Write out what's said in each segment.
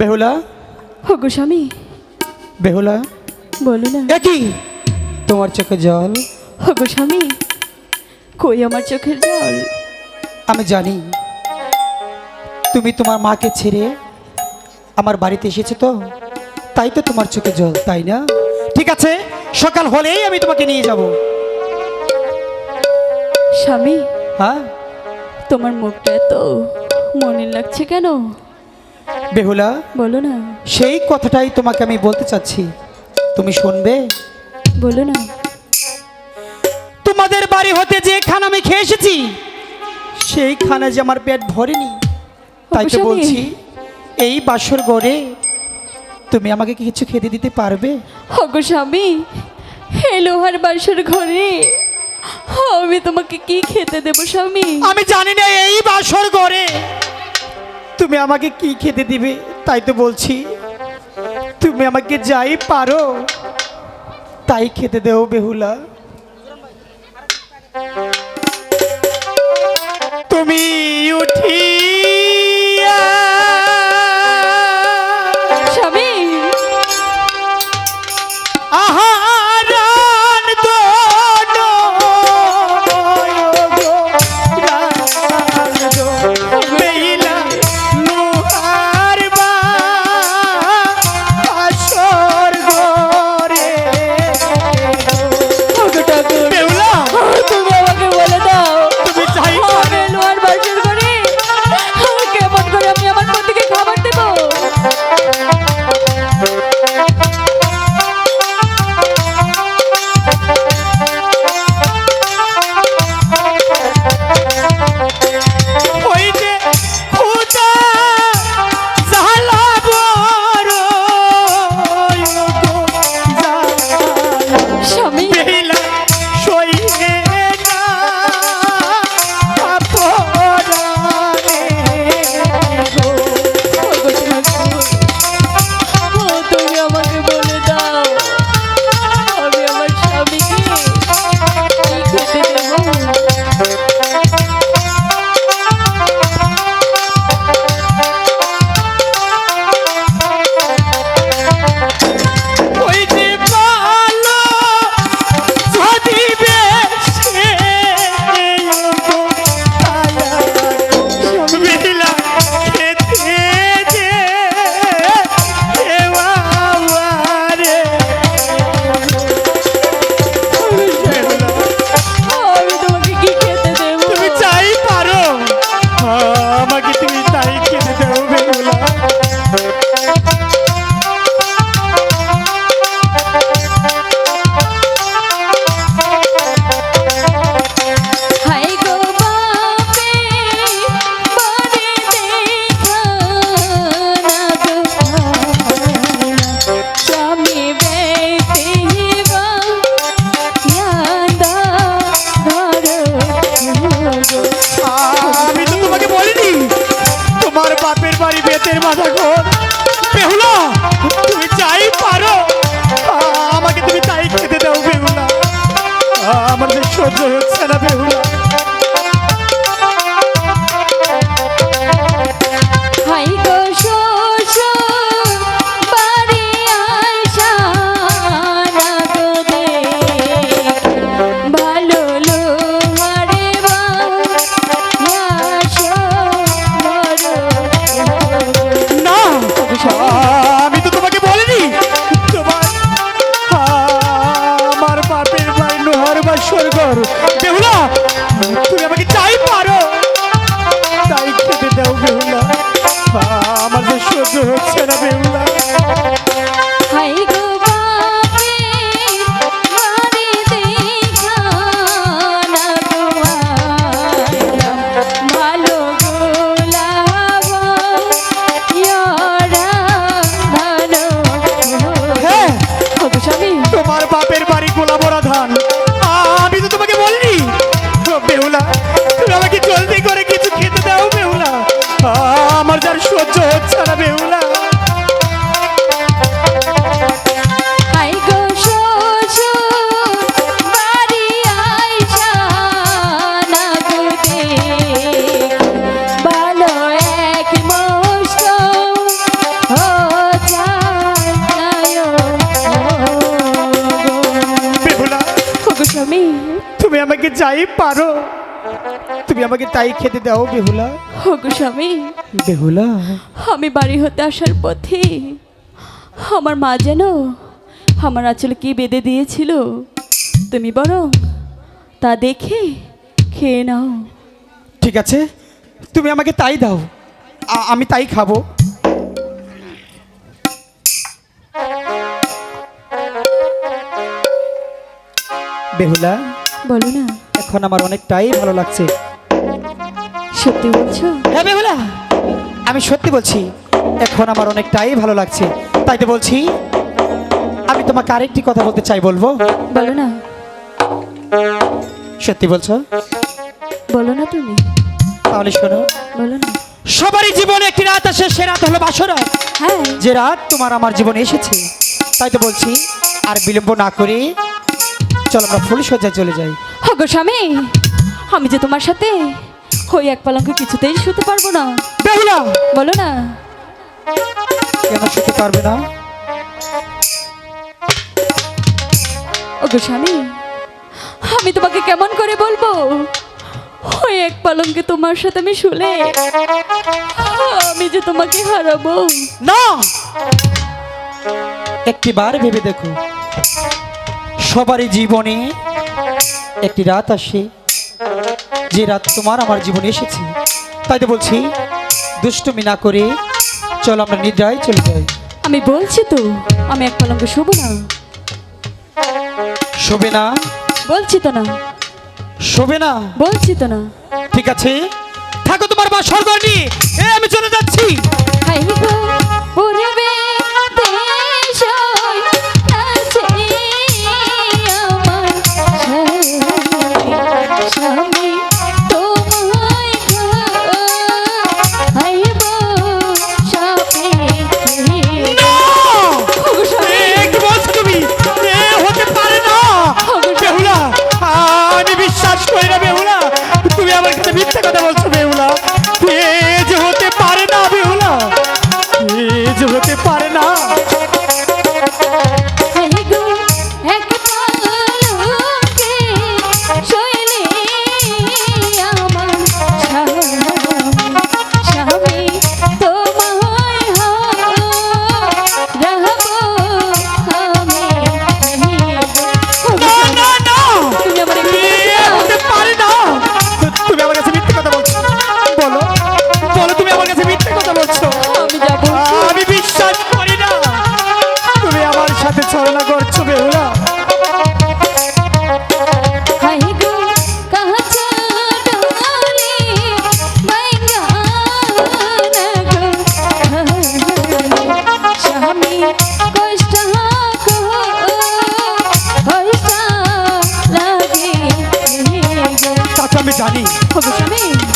বেহুলা? হগো স্বামী। বেহুলা? বলো না। একই তোমার চোখে জল? হগো স্বামী কই আমার চোখের জল? আমি জানি। তুমি তোমার মাকে ছেড়ে আমার বাড়িতে এসেছ তো? তাই তো তোমার চোখে জল তাই না? ঠিক আছে সকাল হলেই আমি তোমাকে নিয়ে যাব। স্বামী হ্যাঁ? তোমার মুখটা এত মনে লাগছে কেন? বেহুলা বলো না। সেই কথাটাই তোমাকে আমি বলতে চাচ্ছি। তুমি শুনবে? বলো না। তোমাদের বাড়ি হতে যে খানা আমি খেয়ে এসেছি সেই খানা যে আমার পেট ভরেনি তাই তো বলছি এই বাসর গড়ে তুমি আমাকে কি কিছু খেতে দিতে পারবে? হগো স্বামী হে লোহার বাসর ঘরে আমি তোমাকে কি খেতে দেবো স্বামী? আমি জানি না এই বাসর গড়ে তুমি আমাকে কি খেতে দিবে? তাই তো বলছি। তুমি আমাকে যাই পারো, তাই খেতে দেও বেহুলা। তুমি উঠিয়া বাড়ি ঘর চাই পারো। আমাকে তুমি খেতে দাও বেহুলা। আমার সহ্য হচ্ছে না বেহুলা। আমাকে তাই খেতে দাও বেহুলা। হগো স্বামী। বেহুলা। আমি বাড়ি হতে আসার পথে আমার মা যেন আমার আঁচলে কি বেঁধে দিয়েছিল তুমি বরং তা দেখে খেয়ে নাও। ঠিক আছে তুমি আমাকে তাই দাও আমি তাই খাব। বেহুলা বলো না। এখন আমার অনেকটাই ভালো লাগছে। সত্যি বলছো? হ্যাঁ বেহুলা আমি সত্যি বলছি এখন আমার অনেকটাই ভালো লাগছে। তাই তো বলছি আমি তোমাকে আরেকটি কথা বলতে চাই বলব? বলো না। সত্যি বলছো? বলো না তুমি। তাহলে শোনো। বলো না। সবারই জীবনে একটি রাত আসে সে রাত হলো বাসরা হ্যাঁ। যে রাত তোমার আমার জীবনে এসেছে তাই তো বলছি আর বিলম্ব না করে চল আমরা ফুল সজ্জায় চলে যাই। হগো স্বামী আমি যে তোমার সাথে ওই এক পালঙ্ক কিছুতেই শুতে পারব না। বেহুলা বলো না। কেন শুতে পারবে না? ওগো স্বামী আমি তোমাকে কেমন করে বলব? ওই এক পালঙ্কে তোমার সাথে আমি শুলে আমি যে তোমাকে হারাবো। না! একটি বার ভেবে দেখো। সবারই জীবনে একটি রাত আসে। যে রাত তোমার আমার জীবনে এসেছে তাই তো বলছি দুষ্টুমি না করে চল আমরা নিদ্রায় চলে যাই। আমি বলছি তো আমি এক পালঙ্কে শুবো না। শোবে না? বলছি তো না। শোবে না? বলছি তো না। ঠিক আছে। থাকো তোমার বা স্বর্গ নিয়ে এ আমি চলে যাচ্ছি। হাই গো পূর্বে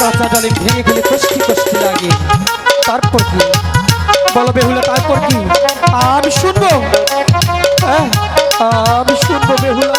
কাঁচা ডালে ভেঙে গেলে কষ্টি কষ্টি লাগে। তারপর কি? বলো বেহুলা তারপর কি? আমি শুনব? হ্যাঁ, আমি শুনব বেহুলা।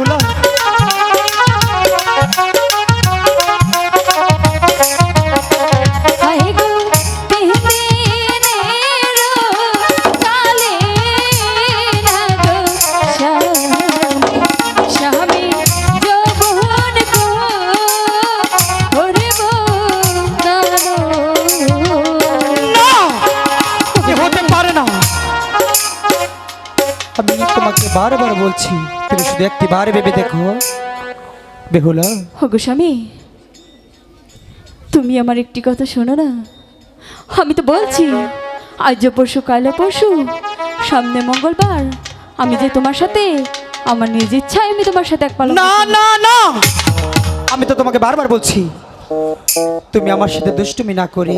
না। আমি তোমাকে বারবার বলছি তুমি শুধু একটি বার ভেবে দেখো। বেহুলা। হগো স্বামী তুমি আমার একটি কথা শোনো না। আমি তো বলছি আজ পরশু কালে পরশু সামনে মঙ্গলবার আমি যে তোমার সাথে আমার নিজ ইচ্ছায় আমি তোমার সাথে এক পালন না না না! আমি তো তোমাকে বারবার বলছি তুমি আমার সাথে দুষ্টুমি না করে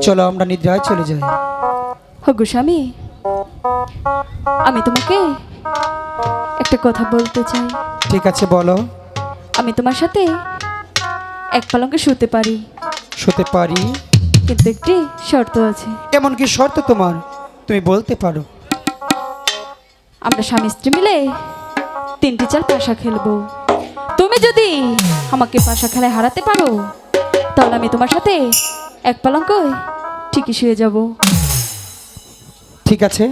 চলো আমরা নিদ্রায় চলে যাই। হগো স্বামী আমি তোমাকে একটা কথা বলতে চাই। ঠিক আছে বলো। আমি তোমার সাথে এক পালঙ্কে শুতে পারি। শুতে পারি? কিন্তু একটি শর্ত আছে। এমন কি শর্ত তোমার? তুমি বলতে পারো। আমরা স্বামী স্ত্রী মিলে তিনটি চার পাশা খেলব। তুমি যদি আমাকে পাশা খেলায় হারাতে পারো তাহলে আমি তোমার সাথে এক পালঙ্কয় ঠিকই শুয়ে যাব। ঠিক আছে।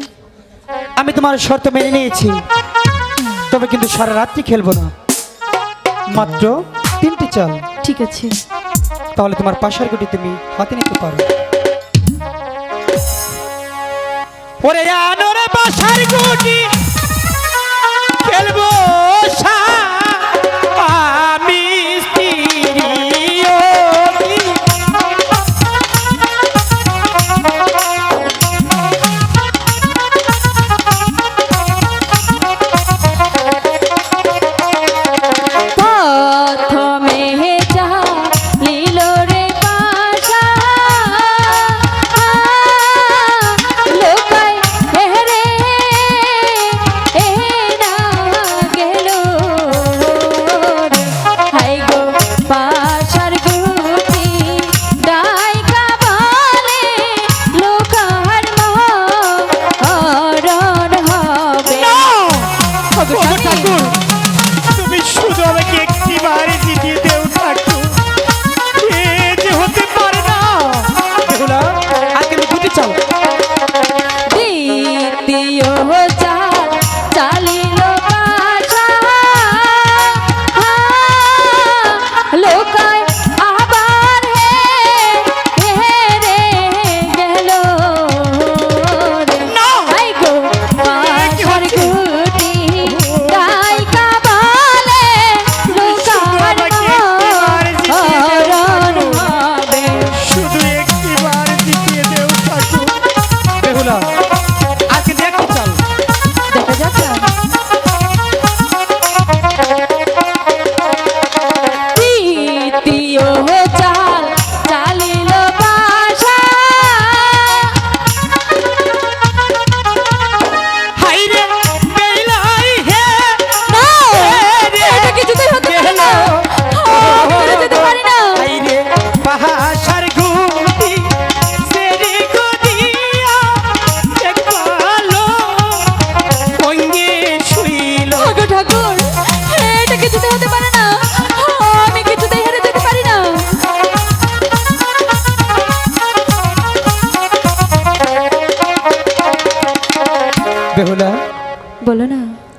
আমি তোমার শর্ত মেনে নিয়েছি। তবে কিন্তু সারা রাত্রি খেলব না। মাত্র তিনটি চাল। ঠিক আছে। তাহলে তোমার পাশার গুটি তুমি হাতে নিতে পারো। ওরে আনোরে পাশার গুটি খেলব আমি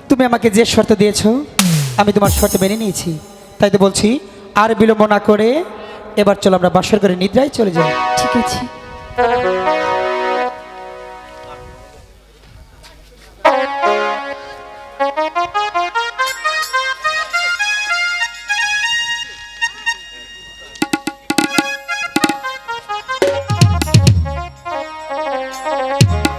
তুমি আমাকে যে শর্ত দিয়েছ, আমি তোমার শর্ত মেনে নিয়েছি। তাই তো বলছি, আর বিলম্ব না করে, এবার চলো আমরা বাসর করে নিদ্রায় চলে যাই। ঠিক আছে।